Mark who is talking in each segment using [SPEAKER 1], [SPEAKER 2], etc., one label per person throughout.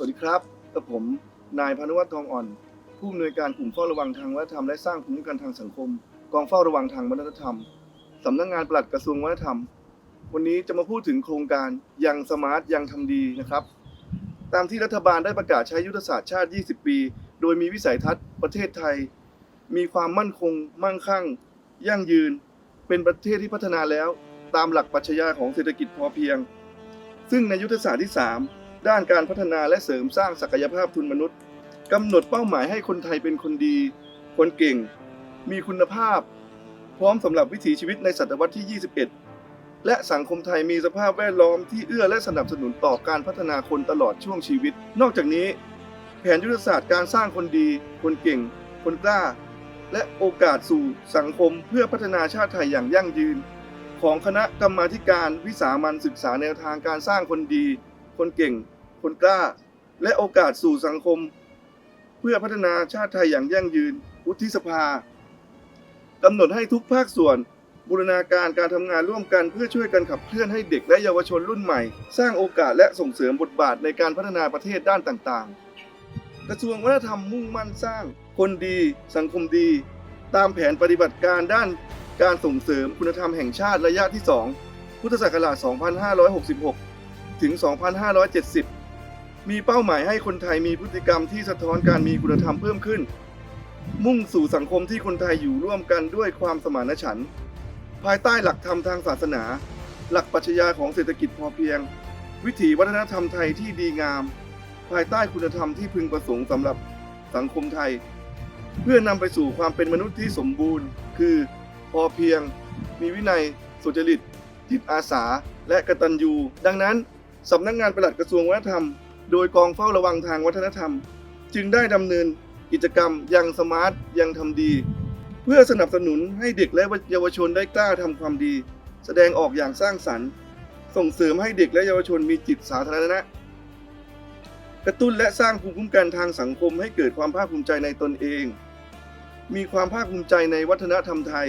[SPEAKER 1] สวัสดีครับกับผม นายพานุวัฒน์ทองอ่อน ผู้อำนวยการกลุ่มเฝ้าระวังทางวัฒนธรรมและสร้างภูมิคุ้มกันทางสังคม กองเฝ้าระวังทางวัฒนธรรมสำนักงานปลัดกระทรวงวัฒนธรรม วันนี้จะมาพูดถึงโครงการยังสมาร์ทยังทำดีนะครับ ตามที่รัฐบาลได้ประกาศใช้ยุทธศาสตร์ชาติ 20 ปี โดยมีวิสัยทัศน์ประเทศไทย มีความมั่นคง มั่งคั่ง ยั่งยืน เป็นประเทศที่พัฒนาแล้ว ตามหลักปรัชญาของเศรษฐกิจพอเพียง ซึ่งในยุทธศาสตร์ที่ 3 ด้านการพัฒนาและเสริมสร้างศักยภาพทุนมนุษย์กำหนดเป้าหมายให้คนไทยเป็นคนดี คนเก่ง มีคุณภาพ พร้อมสำหรับวิถีชีวิตในศตวรรษที่ 21 และสังคมไทยมีสภาพแวดล้อมที่เอื้อและสนับสนุนต่อการพัฒนาคนตลอดช่วงชีวิต นอกจากนี้ แผนยุทธศาสตร์การสร้างคนดี คนเก่ง คนกล้า และโอกาสสู่สังคมเพื่อพัฒนาชาติไทยอย่างยั่งยืน ของคณะกรรมาการวิสามันศึกษาแนวทางการสร้างคนดี คนเก่ง คนกล้า และโอกาสสู่สังคม เพื่อพัฒนาชาติไทยอย่างยั่งยืนวุฒิสภากำหนดให้ทุกภาคส่วน บูรณาการการทำงานร่วมกันเพื่อช่วยกันขับเคลื่อนให้เด็กและเยาวชนรุ่นใหม่ สร้างโอกาสและส่งเสริมบทบาทในการพัฒนาประเทศด้านต่างๆ กระทรวงวัฒนธรรมมุ่งมั่นสร้าง คนดี สังคมดี ตามแผนปฏิบัติการด้านการส่งเสริมคุณธรรมแห่งชาติระยะที่ 2 พุทธศักราช 2566 ถึง 2570 มีเป้าหมายให้คนไทยมีพฤติกรรมที่สะท้อนการมีคุณธรรมเพิ่มขึ้น มุ่งสู่สังคมที่คนไทยอยู่ร่วมกันด้วยความสมานฉันท์ภายใต้หลักธรรมทางศาสนา หลักปรัชญาของเศรษฐกิจพอเพียง วิถีวัฒนธรรมไทยที่ดีงาม ภายใต้คุณธรรมที่พึงประสงค์สำหรับสังคมไทย เพื่อนำไปสู่ความเป็นมนุษย์ที่สมบูรณ์ คือ พอเพียง มีวินัย สุจริตจิตอาสา และกตัญญู ดังนั้น สำนักงานปลัดกระทรวงวัฒนธรรม โดยกองเฝ้าระวังทางวัฒนธรรม จึงได้ดำเนินกิจกรรมยังสมาร์ทยังทำดี เพื่อสนับสนุนให้เด็กและเยาวชนได้กล้าทำความดี แสดงออกอย่างสร้างสรรค์ ส่งเสริมให้เด็กและเยาวชนมีจิตสาธารณะ กระตุ้นและสร้างภูมิคุ้มกันทางสังคมให้เกิดความภาคภูมิใจในตนเอง มีความภาคภูมิใจในวัฒนธรรมไทย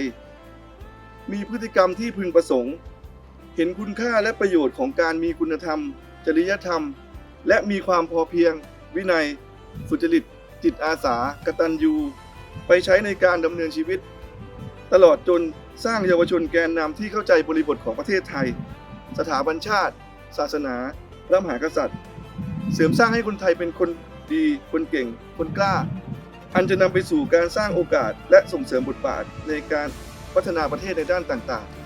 [SPEAKER 1] มีพฤติกรรมที่พึงประสงค์ ห็นคุณค่าและประโยชน์ของการมีคุณธรรม จริยธรรม และมีความพอเพียง วินัย สุจริต จิตอาสากตัญญู ไปใช้ในการดำเนินชีวิต ตลอดจนสร้างเยาวชนแกนนำที่เข้าใจบริบทของประเทศไทย สถาบันชาติ ศาสนาพระมหากษัตริย์ เสริมสร้างให้คนไทยเป็นคนดีคนเก่ง คนกล้า อันจะนำไปสู่การสร้างโอกาสและส่งเสริมบทบาทในการพัฒนาประเทศในด้านต่างๆ